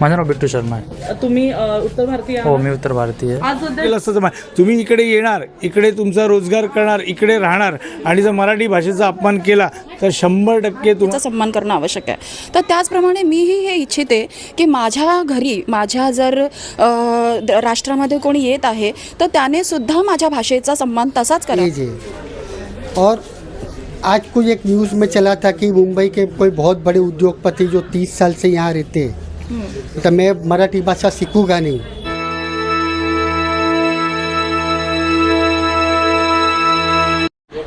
माझं नाव बिट्टू शर्मा आहे तुम्ही अ, उत्तर भारतीय हो आहात? मी उत्तर भारतीय आहे. आज सध्या केलं असतं तर मा- तुम्ही इकडे येणार इकडे तुमचा रोजगार करणार इकडे राहणार आणि जर मराठी भाषेचा अपमान केला तर शंभर टक्के तुम चा सन्मान करणं आवश्यक आहे तर त्याचप्रमाणे मीही हे इच्छिते की माझ्या घरी माझ्या जर अ, द- राष्ट्रामध्ये कोणी येत आहे तर त्याने सुद्धा माझ्या भाषेचा सन्मान तसाच करा जी जी और आज कुछ एक न्यूज़ में चला था कि मुंबई के कोई बहुत बड़े उद्योगपति जो तीस साल से यहाँ रहते हैं तो मैं मराठी भाषा सीखूंगा नहीं?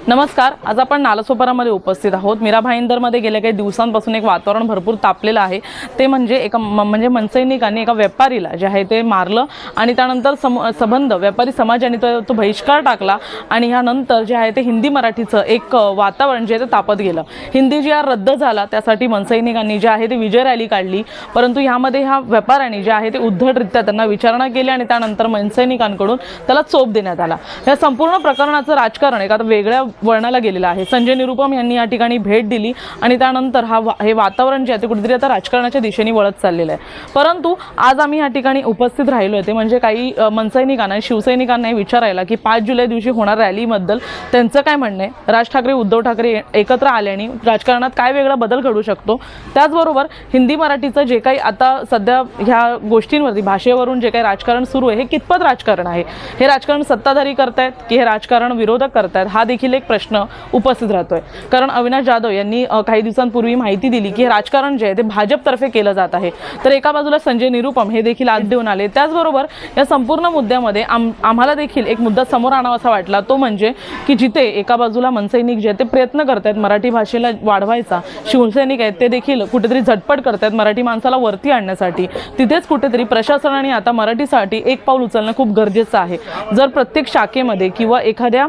नमस्कार आज आपण नालासोपारामध्ये उपस्थित आहोत. मीरा भाईंदरमध्ये गेल्या काही दिवसांपासून एक वातावरण भरपूर तापलेलं आहे. ते म्हणजे एका म- म्हणजे मनसैनिकांनी एका व्यापारीला जे आहे ते मारलं आणि त्यानंतर सम संबंध व्यापारी समाजाने तो तो बहिष्कार टाकला आणि ह्यानंतर जे आहे ते हिंदी मराठीचं एक वातावरण जे आहे ते तापत गेलं. हिंदी जी आर रद्द झाला त्यासाठी मनसैनिकांनी जे आहे ते विजय रॅली काढली. परंतु ह्यामध्ये ह्या व्यापाऱ्यांनी जे आहे ते उद्धटरित्या त्यांना विचारणा केली आणि त्यानंतर मनसैनिकांकडून त्याला चोप देण्यात आला. या संपूर्ण प्रकरणाचं राजकारण एका वेगळ्या वळणाला गेलेलं आहे. संजय निरुपम यांनी या ठिकाणी भेट दिली आणि त्यानंतर हा वा- हे वातावरण जे आहे ते कुठेतरी आता राजकारणाच्या दिशेने वळत चाललेलं आहे. परंतु आज आम्ही या ठिकाणी उपस्थित राहिलो आहे. ते म्हणजे काही मनसैनिकांना शिवसैनिकांनाही विचारायला की पाच जुलै दिवशी होणार रॅलीबद्दल त्यांचं काय म्हणणं आहे? राज ठाकरे उद्धव ठाकरे एकत्र आल्याने राजकारणात काय वेगळा बदल घडू शकतो? त्याचबरोबर हिंदी मराठीचं जे काही आता सध्या ह्या गोष्टींवरती भाषेवरून जे काही राजकारण सुरू आहे हे कितपत राजकारण आहे? हे राजकारण सत्ताधारी करतायत की हे राजकारण विरोधक करतायत? हा देखील एक प्रश्न उपस्थित राहतोय. कारण अविनाश जाधव यांनी काही दिवसांपूर्वी माहिती दिली की हे राजकारण जे आहे ते भाजपतर्फे केलं जात आहे. तर एका बाजूला संजय निरुपम हे देखील आज देऊन आले. त्याचबरोबर या संपूर्ण मुद्द्यामध्ये आम आम्हाला देखील एक मुद्दा समोर आणावा असा वाटला तो म्हणजे की जिथे एका बाजूला मनसैनिक जे आहेत ते प्रयत्न करतायत मराठी भाषेला वाढवायचा शिवसैनिक आहेत ते देखील कुठेतरी झटपट करतायत मराठी माणसाला वरती आणण्यासाठी तिथेच कुठेतरी प्रशासनाने आता मराठीसाठी एक पाऊल उचलणं खूप गरजेचं आहे. जर प्रत्येक शाखेमध्ये किंवा एखाद्या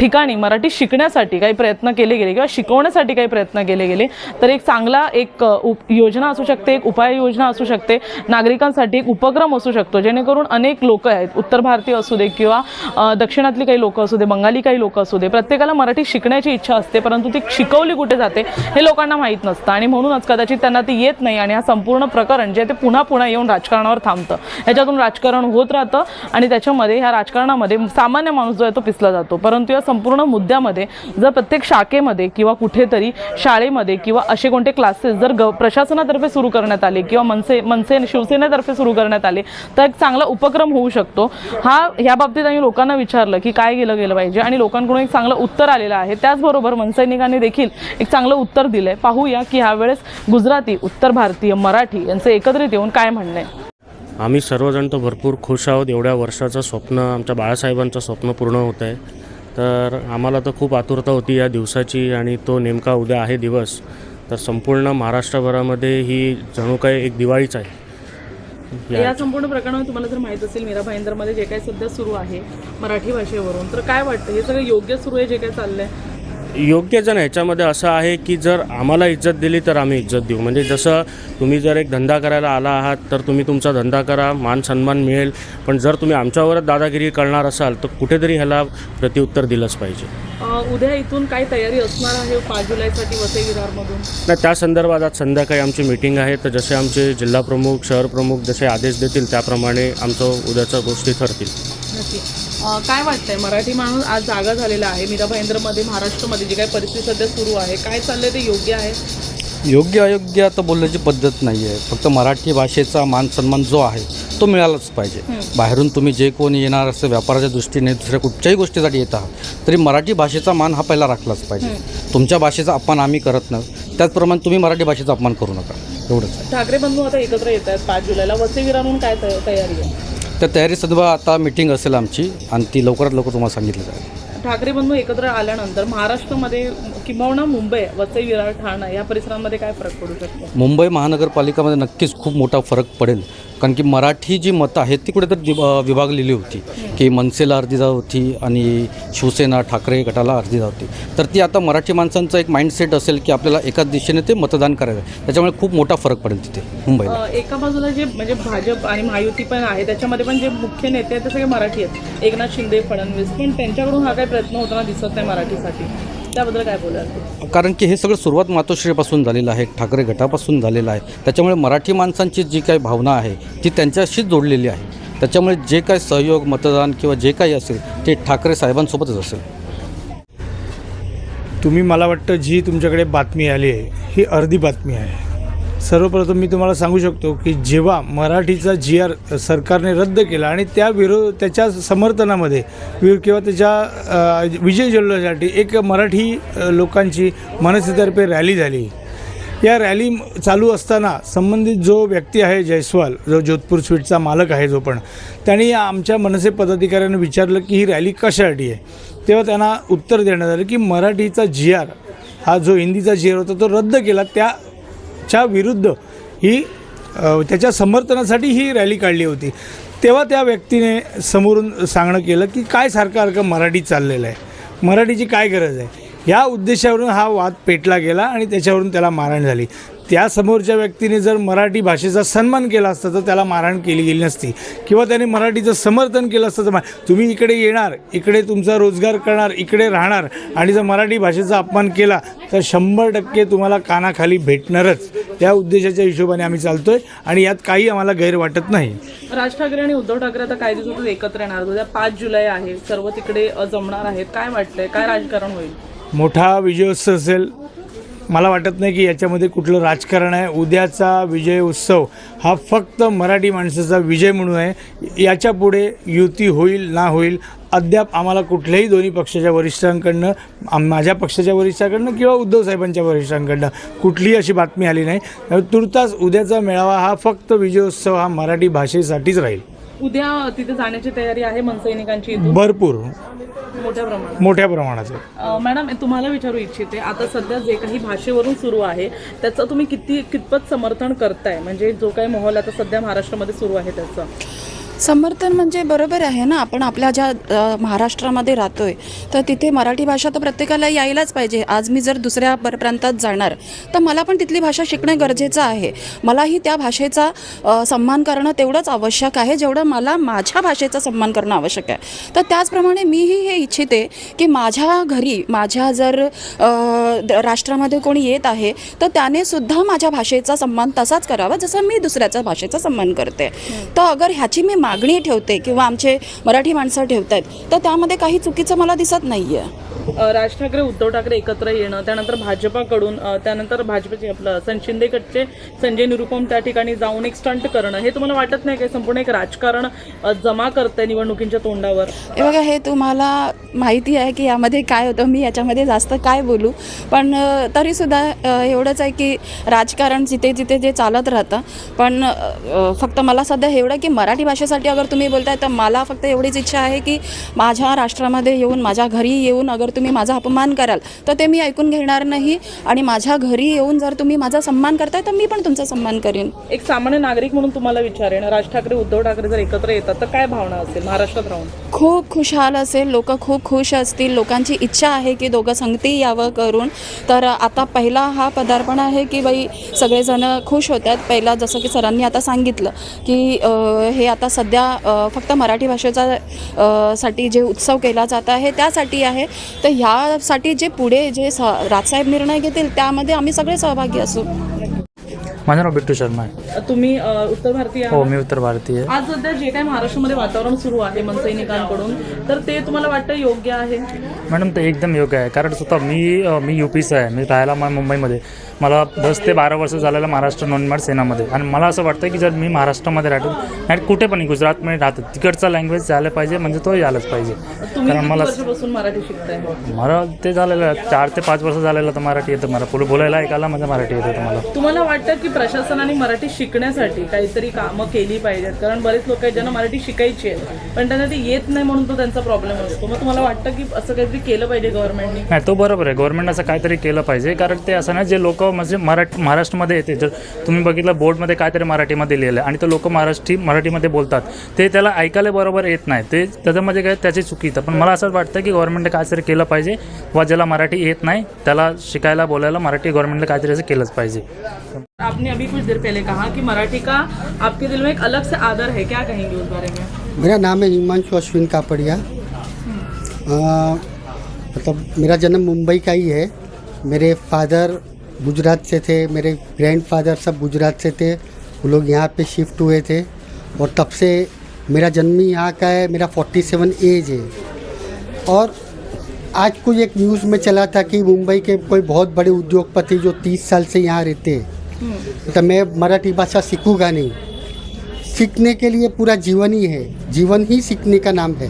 ठिकाणी मराठी शिकण्यासाठी काही प्रयत्न केले गेले किंवा शिकवण्यासाठी काही प्रयत्न केले गेले तर एक चांगला एक उप योजना असू शकते एक उपाययोजना असू शकते. नागरिकांसाठी एक उपक्रम असू शकतो जेणेकरून अनेक लोक आहेत. उत्तर भारतीय असू दे किंवा दक्षिणातली काही लोक असू दे बंगाली काही लोक असू दे प्रत्येकाला मराठी शिकण्याची इच्छा असते परंतु ती शिकवली कुठे जाते हे लोकांना माहीत नसतं. आणि म्हणूनच कदाचित त्यांना ती येत नाही आणि हा संपूर्ण प्रकरण जे ते पुन्हा पुन्हा येऊन राजकारणावर थांबतं. ह्याच्यातून राजकारण होत राहतं आणि त्याच्यामध्ये ह्या राजकारणामध्ये सामान्य माणूस जो आहे तो पिसला जातो. परंतु या संपूर्ण मुद्द्यामध्ये जर प्रत्येक शाखेमध्ये किंवा कुठेतरी शाळेमध्ये किंवा असे कोणते क्लासेस जर ग प्रशासनातर्फे सुरू करण्यात आले किंवा मनसे मनसे शिवसेनेतर्फे सुरू करण्यात आले तर एक चांगला उपक्रम होऊ शकतो. हा ह्या बाबतीत आम्ही लोकांना विचारलं की काय केलं गेलं पाहिजे आणि लोकांकडून एक चांगलं उत्तर आलेलं आहे. त्याचबरोबर मनसैनिकांनी देखील एक चांगलं उत्तर दिलंय. पाहूया की ह्यावेळेस गुजराती उत्तर भारतीय मराठी यांचं एकत्रित येऊन काय म्हणणं आहे? आम्ही सर्वजण तर भरपूर खुश आहोत. एवढ्या वर्षाचं स्वप्न आमच्या बाळासाहेबांचं स्वप्न पूर्ण होत आहे तर आम्हाला तर खूप आतुरता होती या दिवसाची आणि तो नेमका उद्या आहे दिवस. तर संपूर्ण महाराष्ट्रभरामध्ये ही जणू काय एक दिवाळीच आहे. या संपूर्ण प्रकरणावर तुम्हाला जर माहीत असेल मीरा भाईंदरमध्ये जे काही सध्या सुरू आहे मराठी भाषेवरून तर काय वाटतं? हे सगळं योग्य सुरू आहे जे काही चाललंय? योग्य जण ह्याच्यामध्ये असं आहे की जर आम्हाला इज्जत दिली तर आम्ही इज्जत देऊ. म्हणजे जसं तुम्ही जर एक धंदा करायला आला आहात तर तुम्ही तुमचा धंदा करा मान सन्मान मिळेल. पण जर तुम्ही आमच्यावरच दादागिरी करणार असाल तर कुठेतरी ह्याला प्रत्युत्तर दिलंच पाहिजे. उद्या इथून काय तयारी असणार आहे पाच जुलैसाठी वसई विरारमधून नाही त्या संदर्भात आज संध्याकाळी आमची मीटिंग आहे. तर जसे आमचे जिल्हा प्रमुख शहर प्रमुख जसे आदेश देतील त्याप्रमाणे आमचं उद्याच्या गोष्टी ठरतील. अं, काय वाटतंय? मराठी माणूस आज जागा झालेला आहे. मीरा भाईंदरमध्ये महाराष्ट्रामध्ये जी काही परिस्थिती सध्या सुरू आहे काय चाललंय? ते योग्य आहे? योग्य अयोग्य आता बोलण्याची पद्धत नाही आहे. फक्त मराठी भाषेचा मान सन्मान जो आहे तो मिळालाच पाहिजे. बाहेरून तुम्ही जे कोणी येणार असं व्यापाराच्या दृष्टीने दुसऱ्या कुठच्याही गोष्टीसाठी येत आहात तरी मराठी भाषेचा मान हा पहिला राखलाच पाहिजे. तुमच्या भाषेचा अपमान आम्ही करत नाही. त्याचप्रमाणे तुम्ही मराठी भाषेचा अपमान करू नका. एवढंच ठाकरे बंधू आता एकत्र येत आहेत. पाच जुलैला वसई विरारहून काय तय- तयारी आहे? त्या तयारी संदर्भात आता मिटिंग असेल आमची आणि ती लवकरात लवकर तुम्हाला सांगितलं जाईल. ठाकरे बंधू एकत्र आल्यानंतर महाराष्ट्रामध्ये किंबहुना मुंबई वसई विरार ठाणा या परिसरांमध्ये काय फरक पडू शकतो? मुंबई महानगरपालिकामध्ये नक्कीच खूप मोठा फरक पडेल. कारण की मराठी जी मतं आहेत ती कुठेतरी विभागलेली होती. की मनसेला अर्धी जात होती आणि शिवसेना ठाकरे गटाला अर्धी जात होती. तर ती आता मराठी माणसांचा एक माइंडसेट असेल की आपल्याला एकाच दिशेने ते मतदान करायचं. त्याच्यामुळे खूप मोठा फरक पडेल तिथे मुंबईला. एका बाजूला जे म्हणजे भाजप आणि महायुती पण आहे त्याच्यामध्ये पण जे मुख्य नेते आहेत ते सगळे मराठी आहेत. एकनाथ शिंदे फडणवीस पण त्यांच्याकडून हा काही प्रयत्न होताना दिसत नाही मराठीसाठी. त्याबद्दल काय बोलाल कारण की हे सगळं सुरुवात मातोश्रीपासून झालेलं आहे ठाकरे गटापासून झालेलं आहे. त्याच्यामुळे मराठी माणसांची जी काही भावना आहे ती त्यांच्याशीच जोडलेली आहे. त्याच्यामुळे जे काही सहयोग मतदान किंवा जे काही असेल ते ठाकरे साहेबांसोबतच असेल. तुम्ही मला वाटतं जी तुमच्याकडे बातमी आली आहे ही अर्धी बातमी आहे. सर्वप्रथम मी तुम्हाला सांगू शकतो की जेव्हा मराठीचा जी आर सरकारने रद्द केला आणि त्या विरोध त्याच्या समर्थनामध्ये वि- किंवा त्याच्या विजय जल्लोषासाठी एक मराठी लोकांची मनसेतर्फे रॅली झाली. या रॅली चालू असताना संबंधित जो व्यक्ती आहे जयस्वाल जो जोधपूर स्वीटचा मालक आहे जो पण त्यांनी आमच्या मनसे पदाधिकाऱ्यांना विचारलं की ही रॅली कशासाठी आहे? तेव्हा त्यांना उत्तर देण्यात आलं की मराठीचा जी आर हा जो हिंदीचा जी आर होता तो रद्द केला. त्या च्या विरुद्ध ही त्याच्या समर्थनासाठी ही रॅली काढली होती. तेव्हा त्या व्यक्तीने समोरून सांगणं केलं की काय सारखं सारखं मराठी चाललेलं आहे. मराठीची काय गरज आहे? या उद्देशावरून हा वाद पेटला गेला आणि त्याच्यावरून त्याला मारहाण झाली. त्या समोरच्या व्यक्तीने जर मराठी भाषेचा सन्मान केला असता तर त्याला मारहाण केली गेली नसती. किंवा त्याने मराठीचं समर्थन केलं असतं तर तुम्ही इकडे येणार इकडे तुमचा रोजगार करणार इकडे राहणार आणि जर मराठी भाषेचा अपमान केला तर शंभर टक्के तुम्हाला कानाखाली भेटणारच. या उद्देशाच्या हिशोबाने आम्ही चालतोय आणि यात काही आम्हाला गैर वाटत नाही. राज ठाकरे आणि उद्धव ठाकरे आता काही दिवसातच एकत्र येणार. उद्या पाच जुलै आहे. सर्व तिकडे जमणार आहेत. काय वाटतंय? काय राजकारण होईल? मोठा विजयोत्सव असेल मला वाटत नाही की याच्यामध्ये कुठलं राजकारण आहे. उद्याचा विजय उत्सव हा फक्त मराठी माणसाचा विजय म्हणून आहे. याच्यापुढे युती होईल ना होईल अद्याप आम्हाला कुठल्याही दोन्ही पक्षाच्या वरिष्ठांकडनं माझ्या पक्षाच्या वरिष्ठाकडनं किंवा उद्धव साहेबांच्या वरिष्ठांकडनं कुठलीही अशी बातमी आली नाही. तुर्तास उद्याचा मेळावा हा फक्त विजयोत्सव हा मराठी भाषेसाठीच राहील. उद्या तिथे जाण्याची तयारी आहे मनसैनिकांची इथून. भरपूर. मोठ्या प्रमाणात. मोठ्या प्रमाणात. आहे. अ, मॅडम तुम्हाला विचारू इच्छिते आता सध्या जे काही भाषेवरून सुरू आहे त्याचं तुम्ही किती कितपत समर्थन करताय? म्हणजे जो काही माहोल आता सध्या महाराष्ट्रामध्ये सुरू आहे त्याचं. समर्थन म्हणजे बरोबर आहे ना? आपण आपल्या ज्या महाराष्ट्रामध्ये राहतोय तर तिथे मराठी भाषा तर प्रत्येकाला यायलाच पाहिजे. आज मी जर दुसऱ्या पर प्रांतात जाणार तर मला पण तिथली भाषा शिकणं गरजेचं आहे. मलाही त्या भाषेचा सन्मान करणं तेवढंच आवश्यक आहे जेवढं मला माझ्या भाषेचा सन्मान करणं आवश्यक आहे. तर त्याचप्रमाणे मीही हे इच्छिते की माझ्या घरी माझ्या जर राष्ट्रामध्ये कोणी येत आहे तर त्याने सुद्धा माझ्या भाषेचा सन्मान तसाच करावा जसं मी दुसऱ्याच्या भाषेचा सन्मान करते. तर अगर ह्याची मी मागणी ठेवते किंवा आमचे मराठी माणसं ठेवत आहेत तर त्यामध्ये काही चुकीचं मला दिसत नाही आहे राज ठाकरे उद्धव ठाकरे एकत्र येणं त्यानंतर भाजपाकडून त्यानंतर भाजपचे आपलं सं- शिंदेकडचे संजय निरुपम त्या ठिकाणी जाऊन एक स्टंट करणं हे तुम्हाला वाटत नाही काय संपूर्ण एक राजकारण जमा करतंय निवडणुकींच्या तोंडावर? हे बघा हे तुम्हाला माहिती आहे की यामध्ये काय होतं मी याच्यामध्ये जास्त काय बोलू पण तरीसुद्धा एवढंच आहे की राजकारण जिथे जिथे जे चालत राहतं पण फक्त मला सध्या एवढं की मराठी भाषेसाठी अगर तुम्ही बोलताय तर मला फक्त एवढीच इच्छा आहे की माझ्या राष्ट्रामध्ये येऊन माझ्या घरी येऊन अगर तुम्ही माझा अपमान कराल तर ते मी ऐकून घेणार नाही. आणि माझ्या घरी येऊन जर तुम्ही माझा सन्मान करताय तर मी पण तुमचा सन्मान करेन. एक सामान्य नागरिक म्हणून तुम्हाला विचारेन राज ठाकरे उद्धव ठाकरे जर एकत्र येतात तर काय भावना असेल? महाराष्ट्रात राहून. खूप खुशहाल असेल. लोक खूप खुश असतील. लोकांची इच्छा आहे की दोघं संगती यावं करून. तर आता पहिला हा पदार्पण आहे की बाई सगळेजण खुश होत आहेत पहिला जसं की सरांनी आता सांगितलं की हे आता सध्या अ, फक्त मराठी भाषेचा साठी जे उत्सव केला जात आहे त्यासाठी आहे. तर ह्यासाठी जे पुढे जे स राजसाहेब निर्णय घेतील त्यामध्ये आम्ही सगळे सहभागी असू. माझं नाव बिट्टू शर्मा आहे. तुम्ही उत्तर भारतीय हो? मी उत्तर भारतीय. आज सध्या जे काही महाराष्ट्रामध्ये वातावरण सुरू आहे मनसैनिकांकडून तर ते तुम्हाला वाटतं योग्य आहे? मॅडम ते एकदम योग्य आहे. कारण स्वतः मी मी यू पीचं आहे. मी राहायला मा मुंबईमध्ये. मला दस ते बारा वर्ष झालेलं महाराष्ट्र नोंदमाड सेनामध्ये. आणि मला असं वाटतं की जर मी महाराष्ट्रामध्ये राहतो नाही कुठे पण गुजरातमध्ये राहतो तिकडचा लँग्वेज झालं पाहिजे म्हणजे तो यायलाच पाहिजे. कारण मला मला ते झालेलं चार ते पाच वर्ष झालेलं तर मराठी येतं मला. पुढे बोलायला ऐकायला माझं मराठी येतं होतं मला. तुम्हाला वाटतं की प्रशासनाने मराठी शिकण्यासाठी काहीतरी कामं केली पाहिजेत? कारण बरेच लोक आहेत ज्यांना मराठी शिकायची आहे पण त्यांना ती येत नाही म्हणून तो त्यांचा प्रॉब्लेम असतो. मग तुम्हाला वाटतं की असं काहीतरी केलं पाहिजे गव्हर्नमेंटने नाही तो बरोबर आहे. गव्हर्नमेंट असं काहीतरी केलं पाहिजे कारण ते असं ना जे लोक म्हणजे मराठी महाराष्ट्रामध्ये येते. जर तुम्ही बघितलं बोर्डमध्ये काहीतरी मराठीमध्ये लिहिलं आणि ते लोक महाराष्ट्री मराठीमध्ये बोलतात. ते त्याला ऐकायला बरोबर येत नाही. ते त्याच्यामध्ये काय त्याची चुकी तर पण मला असं वाटतं की गव्हर्नमेंटने काहीतरी केलं पाहिजे. व ज्याला मराठी येत नाही त्याला शिकायला बोलायला मराठी गव्हर्नमेंटने काहीतरी असं केलंच पाहिजे. आपने अभी कुछ देर पहले कहा कि मराठी का आपके दिल में एक अलग से आदर है. क्या कहेंगे उस बारे में? मेरा नाम है हिमांशु अश्विन कापड़िया। मतलब मेरा जन्म मुंबई का ही है। मेरे फादर गुजरात से थे मेरे ग्रैंडफादर सब गुजरात से थे वो लोग यहाँ पे शिफ्ट हुए थे और तब से मेरा जन्म ही यहाँ का है मेरा 47 एज है। और आज कुछ एक न्यूज़ में चला था कि मुंबई के कोई बहुत बड़े उद्योगपति जो 30 साल से यहाँ रहते हैं तो मैं मराठी भाषा सीखूँगा नहीं। सीखने के लिए पूरा जीवन ही है जीवन ही सीखने का नाम है।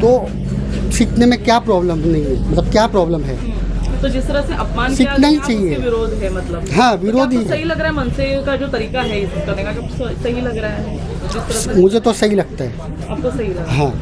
तो सीखने में क्या प्रॉब्लम नहीं है? मतलब क्या प्रॉब्लम है? तो जिस तरह से अपमान किया सीखना ही चाहिए। विरोध है मतलब। हाँ विरोध ही सही लग रहा है मनसे का जो तरीका है इस करने का जो सही लग रहा है? जिस तरह से मुझे तो सही लगता है। आपको सही लग रहा है? हाँ।